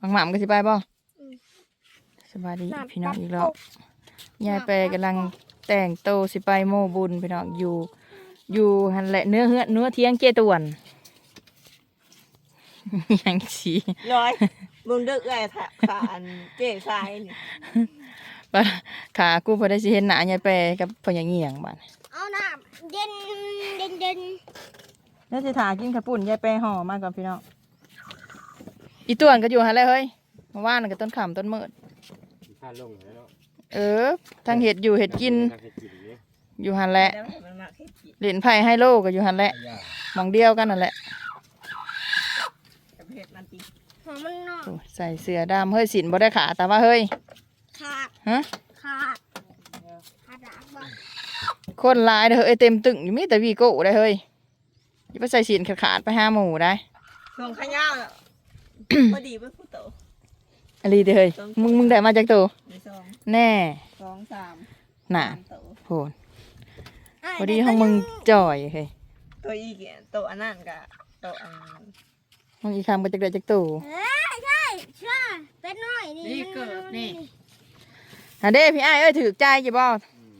บางหม่ำก็สิไปบ่อืมสบายดีน้ำพี่น้องตัดอีกรอบอกยายแปรกำลังแต่งโตวสิไปโมบุญพี่น้องอยู่ อยู่หันแหละเนื้อเฮือเนื้อเทียงเจตวนยังสีร้อยมึงดึกไอ้ถ่าขาอันเจ๊ทรายนี่ปะขากูพอได้สิเห็นหน้ายายแปรกับพ่อยังเงียงบ้านเอาน้ำเย็นเย็นเย็นแล้วสิถากินข้าวปุ่นยายแปรห่อมาก่อนพี่น้อง อีตวนก็อยู่หันแหละเฮ้ยเมื่อวานนนก็ต้นขำต้นมืดถ้าลงแล้วเนาะเออทางเห็ดอยู่เห็ดกินทางเฮ็ดกินอยู่อยู่หันแหละแล้วมันมาเฮ็ดกินเหรียญไพ่ให้โลก็อยู่หันแหละหมองเดียวกันนั่นแหละกับเฮ็ดมันติหอมมันนอกโอ้ยใส่เสื้อดำเฮ้ยสินบ่ได้ขาแต่ว่าเฮ้ยขาดฮะขาดขาดดักบ่คนหลายเด้อเฮ้ยเต็มตึงอยู่มีแต่วีโก้ได้เฮ้ยอย่าไปใส่สินขาดๆไปห้าหมู่ได้ ส่งขยาวน่ะ พอดีเพิ่นผู้โตอะไรเด้อเฮ้ยมึงมึงได้มาจากตัวในซองแน่สองสามน่ะสามโตโหนพอดีห้องมึงจ่อยเฮ้ยตัวอีกเนี่ยโตอันนั้นกับโตอันนั้นมึงอีกคำก็จากได้จากตัวเอ้ยใช่ใช่เป็นน้อยนี่นี่เกิดนี่อันเด้พี่อ้ายเอ้ยถือใจจีบ่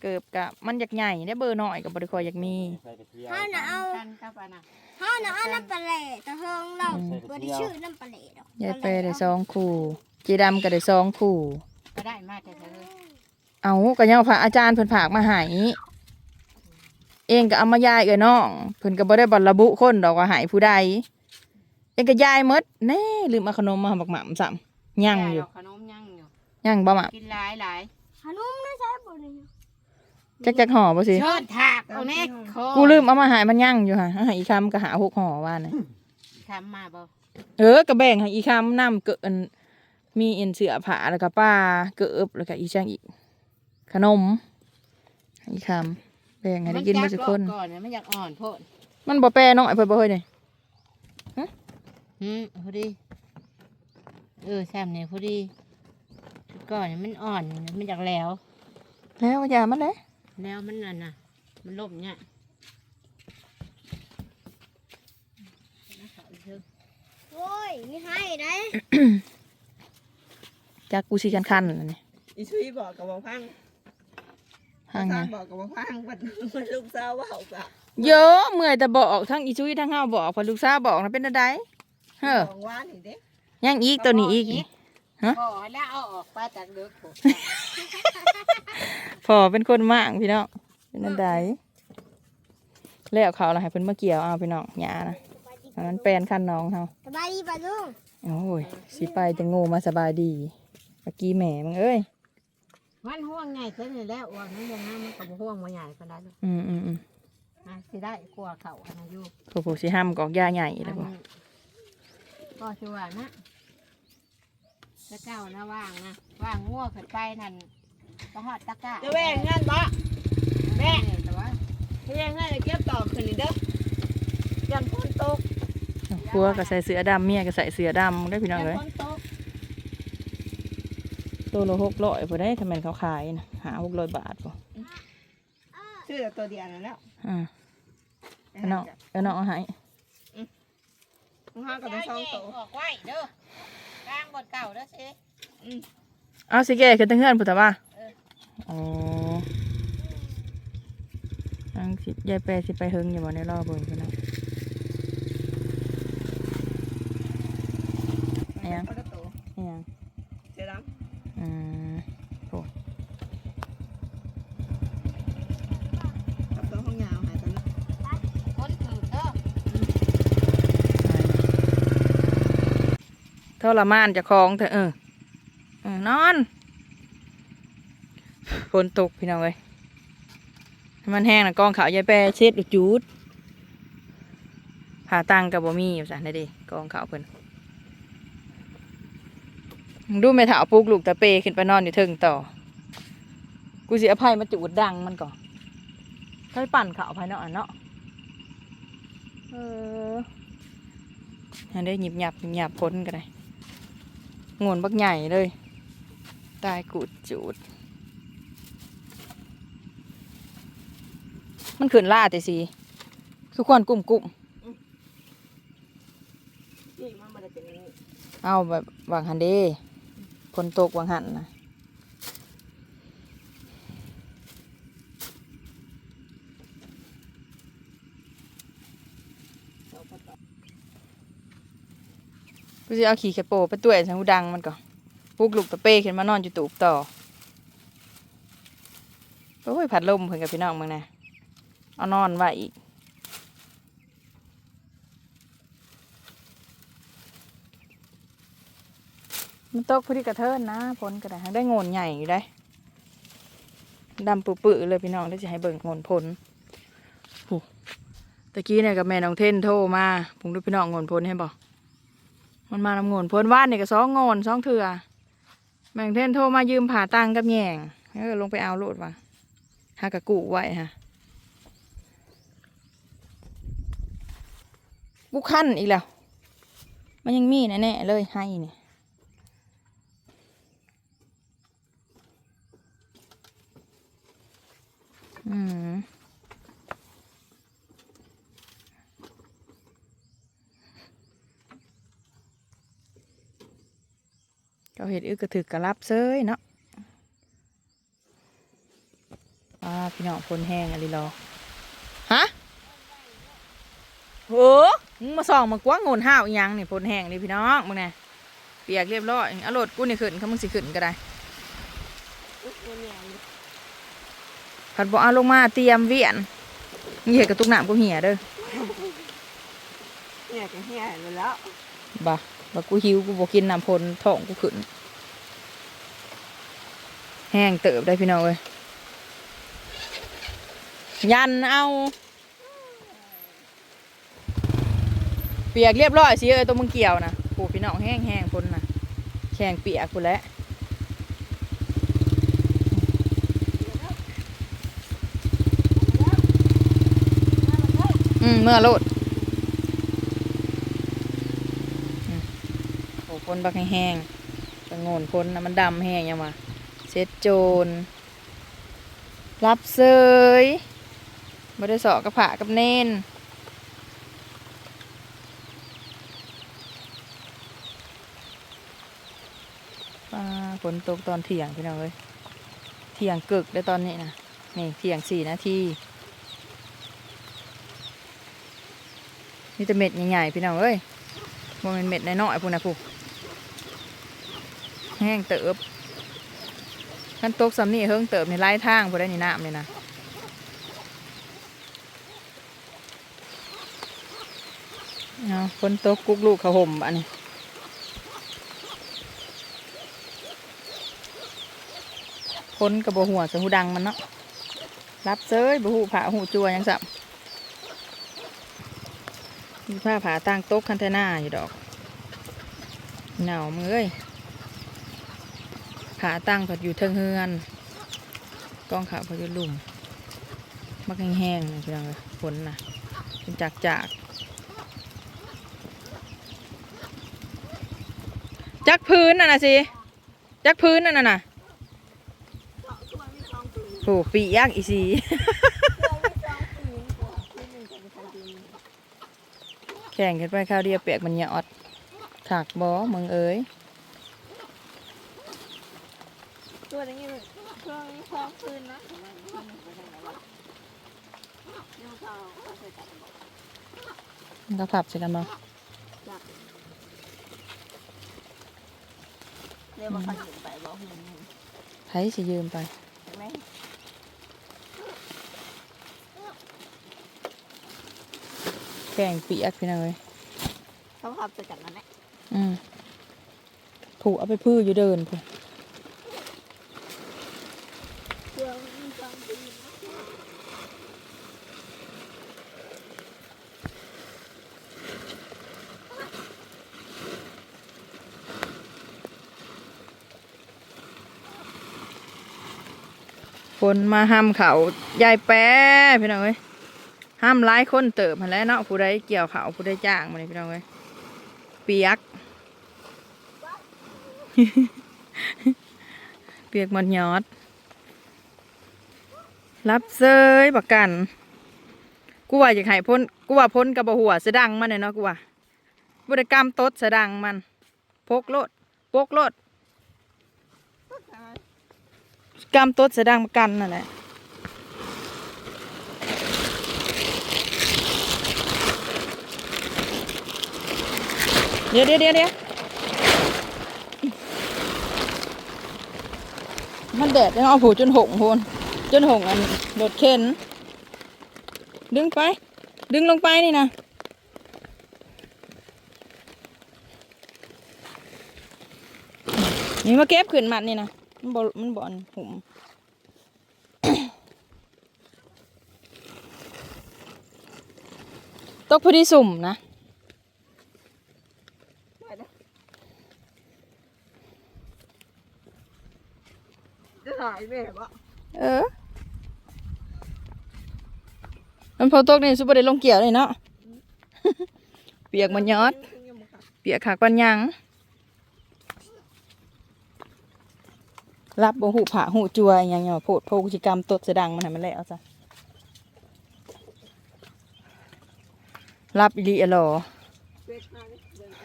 เกือบกะมันอยากใหญ่ได้เบอร์หน่อยกับบริคอยอยากมีใส่กระเทียมเขาน่ะเอากันกับอันน่ะ เขาน่ะเอาน้ำปลาแหล่แต่เฮงเราบ่ได้ชื่อน้ำปลาแหล่ดอกยายเปได้สองคู่จีดำก็ได้สองคู่ ก็ได้มาแต่เธอเอาก็ยังพระอาจารย์เพิ่นผากมาให้เองก็เอามายายเอ้ยน้องเพิ่นก็บ่ได้บรระบุคนดอกว่าให้ผู้ใดเองก็ยายหมดแน่ลืมเอาขนมมาห้บักหม่ำซ้ำยังอยู่ขนมยังอยู่ยังบ่หม่กินหลายหลายขนมได้ใช่บ่นี่ำ จักจักห่อบ่สิเชิดถากเอาแน่คอกูลืมเอามาให้มันยังอยู่ค่ะเอาให้อีคำก็หาหกห่อว่าน่ะทำมาบ่เออก็แบ่งให้อีคำนำเกินมีเอ็นเสือผ้าแล้วก็ป้าเกิบแล้วก็อีช่างอีก ขนมให้อีคำแบ่งให้ได้กินเบ่ทุกคน ก่อนนะมันอยากอ่อนโพดมันบ่แปรน้อยเพิ่นบ่เฮ้ยนี่อืมพอดีเออแซมเนี่ยพอดีก่อนมันอ่อนมันอยากแล้ว แล้วอย่ามันเลย แล้วมันนั่นน่ะ มันล่มเนี่ยโอ้ยมีให้ได้จากกูสิกันคันนั่นนี่อีชุยบอกกับบอกพังห่างสไงร้างบอกกับบอกพังมันมันลูกสาวว่าเอากะเยอะเมื่อยแต่บอกทั้งอีชุยทั้งเฮาบอกพอลูกสาวบอกนะเป็นอะไรเฮ้อของว่านี่เด้ยังอีกตัวนี้อีกนี่ฮะพอแล้วเอาออกไปจากเด็กผม พอเป็นคนมากพี่น้องเป็นอะไรแล้วเขาละให้เพิ่นมาเกี่ยวเอาพี่น้องหยานะอันนั้นแปลนคันน้องเฮาสบายดีป่ะลุงโอ้ยสิไปจะโง่มาสบายดีเมื่อกี้แหม่มึงเอ้ยมันห่วงใหญ่เท่านี้แล้วว่ามันยังน้ำมันกับห่วงมาใหญ่ปานใดลูกอืมอืมอืมอะสิได้กลัวเขาอันอายุโอ้โหสิห้ามกอกยาใหญ่เลยบ่ก็ชัวร์นะตะเก้านะว่างนะว่างง่วขึ้นไปนั่น ก็หอดตะก้าจะแบ่งงานบ่แม่แต่ว่าจะแบ่งงานจะเก็บตอบขึ้นนี่เด้อยันพ้นตกผัวก็ใส่เสื้อดำเมียก็ใส่เสื้อดำได้อพี่น้องยันเลยพ้นตกตัวละหกร้อยพอได้ทำไมเขาขายนะหาหกร้อยบาทป่ะชื่อแต่ตัวเดียวนั่นแหล้วอ่าเอาน้องเอาน้องเอาให้มึงห้ากับเป็นสองโตออกไว้เด้อกลางบนเก่าเด้อสิเอาสิแกขึ้นตั้งเฮือนพุทธว่า อ๋ออังสิยายแปรสิไปเฮิงอย่าบ่ในรอบเบิ่งพี่น้องอิหยังคนละโตอิหยังเสียดอืมำกับตัวห้องยาวหายตัวนั้นคนถือเด้อทรมานเจะคลองเถอะเออเออนอน ฝนตกพี่น้องเอ้ยมันแห้งนะกองขาวยายแปรเช็ดจูดผ่าตังกับบ่มีอยู่ซะได้ดิกองขาวเพิ่นดูไม่ถาวปลุกลูกตะเปขึ้นไปนอนอยู่ทิงต่อ กูเสิอภัยมาจูดดังมันก่อนถ้ปั่นขาวภายนอกอะเนาะเอออันได้หยิบหยับหยิบหยับพ้นกันเลยงวนบักใหญ่เลยตายกูดจูด มันขึ้นล่าแต่สิทุกคนกลุ่มกลุ่มนี่มันมันจะเป็นอย่างนี้เอาแบบวางหันเด้ฝนตกวางหันนะกูจะเอาขี่แคโปไปตัวไอ้สังหูดังมันก่อนปลุกลูกตะเป้ขึ้นมานอนอยู่ตูบต่อโอ้ยผัดลมเพิ่นกับพี่น้องมึงนะ เอานอนไว้อีกมันตกพอดีกระเทินนะผลกระไดได้งนใหญ่อยู่ได้ดำปื้อๆเลยพี่น้องได้จะให้เบิ่งงนผลตะกี้เนี่ยกับแม่น้องเทนโทรมาผมดูพี่น้องงนผลให้บอกมันมานำงนผลว่านเนี่ยก็สองงนสองเถื่อแม่น้องเทนโทรมายืมผ่าตังกับแยงเออลงไปเอาโลดว่ะหากระกุไว้ฮะ กูขั้นอีกแล้ว มันยังมีแน่ๆเลยให้เนี่ยอืมเขาเห็ดอึกกระถึกกระลับเซยเนาะอ่าพี่น้องพนแห้งอะไรรอ โหมึงมาส่องมากว้างโงนห้าวอีหยังนี่พนแห้งนี่พี่น้องมึงไงเปียกเรียบร้อยเอาโหลดกูนี่ขึ้นเขามึงสิขึ้นก็ได้ผัดบ่เอาลงมาเตรียมเวียนนี่เห็ดกระตุกน้ำกูเหี่ยเด้อเนี่ยจะเฮียไปแล้วบ่บ่กูหิวกูบ่กินน้ำพลท้องกูขึ้น แห้งเติบได้พี่น้องเอ้ยยันเอา เปียกเรียบร้อยสิเอ้ยตัวมึงเกี่ยวนะโอ้พี่น้องแห้งแห้งพ้นนะแข็งเปียกกูแล้วอืมเมื่อโลดโอ้พ้นบักแห้งจะโงนพ้นนะมันดำแห้งยังมาเซ็ตโจรรับเซยไม่ได้สอกระผากับเน้น ฝนตกตอนเที่ยงพี่น้องเอ้ยเที่ยงกึกได้ตอนนี้นะนี่เที่ยงสี่นาทีนี่จะเม็ดใหญ่ๆพี่น้องเอ้ยบ่แมันเม็ดน้อยๆพูนนะพูแห้งเติบขันตกสำนี่เฮิงเติบในไล่ทางพูได้นี่น้ำเลยนะเอาฝนตกกุกลูกขาห่มอันนี้ พ้นกับบหัวสะหูดังมันเนาะรับเซยบหูผาหูจัวยังสับมีผ้าผาตั้งโต๊ะคันเทน่าอยู่ดอกหนาวมือเอ้ยผาตั้งผัดอยู่เทิงเฮือนกล้องขาวผัดอยู่ลุ่มมักแห้งๆนะพี่น้องเลยฝนนะเป็นจากจากจักพื้นน่ะนะสิจักพื้นนั่นน่ะนะ โอ้ปียากอีสีแข่งกันไปข้าวเดียวเปียกมันหยอดขากบอมึงเอ้ยตัวนี้เลยช่วงนี้คลองคืนนะมันก็ผับใช่กันบ่เรียกว่าเขาอยู่ไปบอกเห็นไผสิยืมไป ใช่ไหม แข่งเปียกพี่น้องเอ้ยเขาขับไปจากนั้นแหละอืมผูกเอาไปพื้ออยู่เดินผูกคนมาห้ามเขายายแป้พี่น้องเอ้ย ห้ามร้ายคนเติบหันแล้วเนาะผู้ใดเกี่ยวเขาผู้ใดจ้างมาเลยพี่น้องเอ้ยเปียก เปียกหมันยอด รับเซยประกัน กูว่าอยากให้พ้นกูว่าพ้นกับบหัวสะดังมันเลยเนาะกูว่าบริกรรมตดสะดังมันปกโลดปกโลดกำต้นเสดังมากันนั่นแหละ เดี๋ยวเดี๋ยวเดี๋ยวเดี๋ยวมันแดดยังเอาผูจนหงโพนจนหงอันรถเข็น ดึงไป ดึงลงไปนี่นะนี่มาเก็บขึ้นมัดนี่นะมันบอมันบอนหุ่มตกพอดีสุ่มนะ จะหาย แม่บ่เออ มันพอตกนี่สุบได้ลงเกี่ยวเลยเนาะ เปียกมันยอด เปียกขากปันยัง รับบ่หูผาหูจัวอหยังอย่ามาโพดโพกิจกรรมตดเสยดังมันให้มันแล้วจ้ะรับอีหลีอะหรอเป็ดมาเนี่ยเดินไป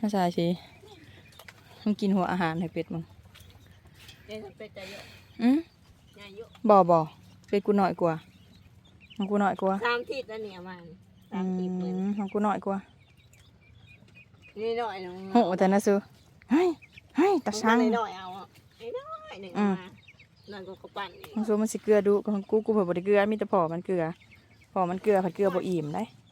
น่าใช่สิมันกินหัวอาหารให้เป็ดมึง เดินเป็ดใจเยอะอืมใหญ่เยอะบ่บ่เป็ดกูน้อยกว่าของกูน้อยกว่าสามทิศแล้วเนี่ยมันสาอืมทิศเลยมของกูน้อยกว่านี่หน่อยหนึงโหแต่นะซูเฮ้ยเฮ้ยตาช่าง นี่หน่อยเอาอะไอ้น้อยหนึ่งอืม มาหน่อยก็กระปั่นอีกของซูมันสิเกลือดูของกูกูเผื่อบ่ได้เกลือมีแต่พอมันเกลือพอมันเกลือผัดเกลือบ่อิ่มได้เ